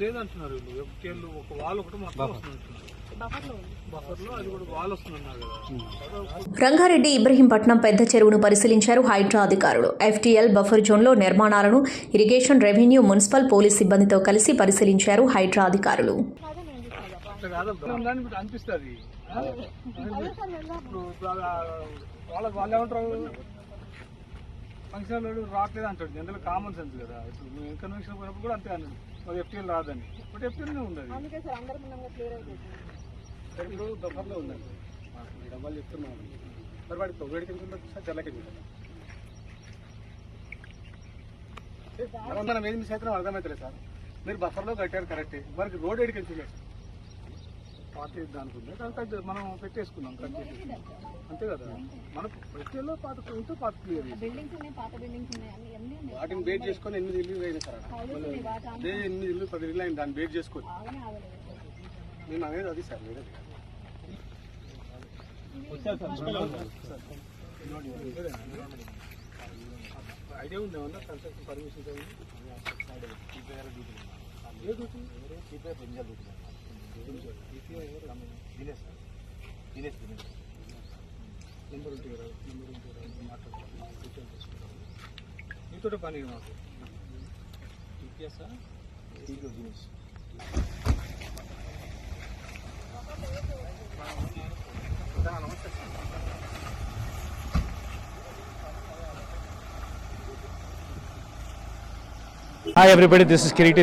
లేదు అంటున్నారు వీళ్ళు. ఒక వాల్ ఒకటి మొత్తం అది రంగారెడ్డి ఇబ్రహీంపట్నం పెద్ద చెరువును పరిశీలించారు హైడ్రా అధికారులు. ఎఫ్టీఎల్ బఫర్ జోన్లో నిర్మాణాలను ఇరిగేషన్ రెవెన్యూ మున్సిపల్ పోలీస్ సిబ్బందితో కలిసి పరిశీలించారు హైడ్రా అధికారులు. అనిపిస్తుంది ఆ? ఇప్పుడు ఇప్పుడు అలా వాళ్ళ వాళ్ళు ఏమంటారు ఫంక్షన్ వాడు రావట్లేదు అంటాడు. జనరల్ కామన్ సెన్స్ కదా. ఇప్పుడు మేము కన్వెన్షన్ పోయినప్పుడు కూడా అంతే అన్నది మరి ఎఫ్టీఎల్ రాదని. బట్ ఎఫ్టీఎల్నే ఉండదు. ఇప్పుడు బఫర్లో ఉందండి. డబ్బాలు చెప్తున్నాం మరి వాడికి తొగడికి ఎంత సార్ జల్లకి మనం ఏం చేస్తాం అర్థమవుతలేదు సార్. మీరు బఫర్లో కట్టారు కరెక్టే మరి రోడ్ ఎడికి వెళ్తుంది పార్టీ దానికి ఉంది. కట్ మనం పెట్టేసుకున్నాం కట్ చేసి అంతే కదా? మనం ఎఫ్టీఎల్లో పాత ఇంటూ పాత క్లియర్ వాటిని బేట్ చేసుకొని ఎనిమిది ఇల్లు అయినా సార్ అదే ఎనిమిది ఇల్లు పది ఇల్లు అయింది దాన్ని బేట్ చేసుకొని నేను అనేది అది సార్ కాదు. ఐడియా ఉంది ఏమన్నా? కన్స్ట్రక్షన్ పర్మిషన్ నెంబర్ ఉంటుంది కదా నెంబర్ ఉంటుంది కదా మాట్లాడుతున్నాను డీటెయిల్ మీతో పని మాకు టీపీఎస్ఆ Hi everybody, this is Kiriti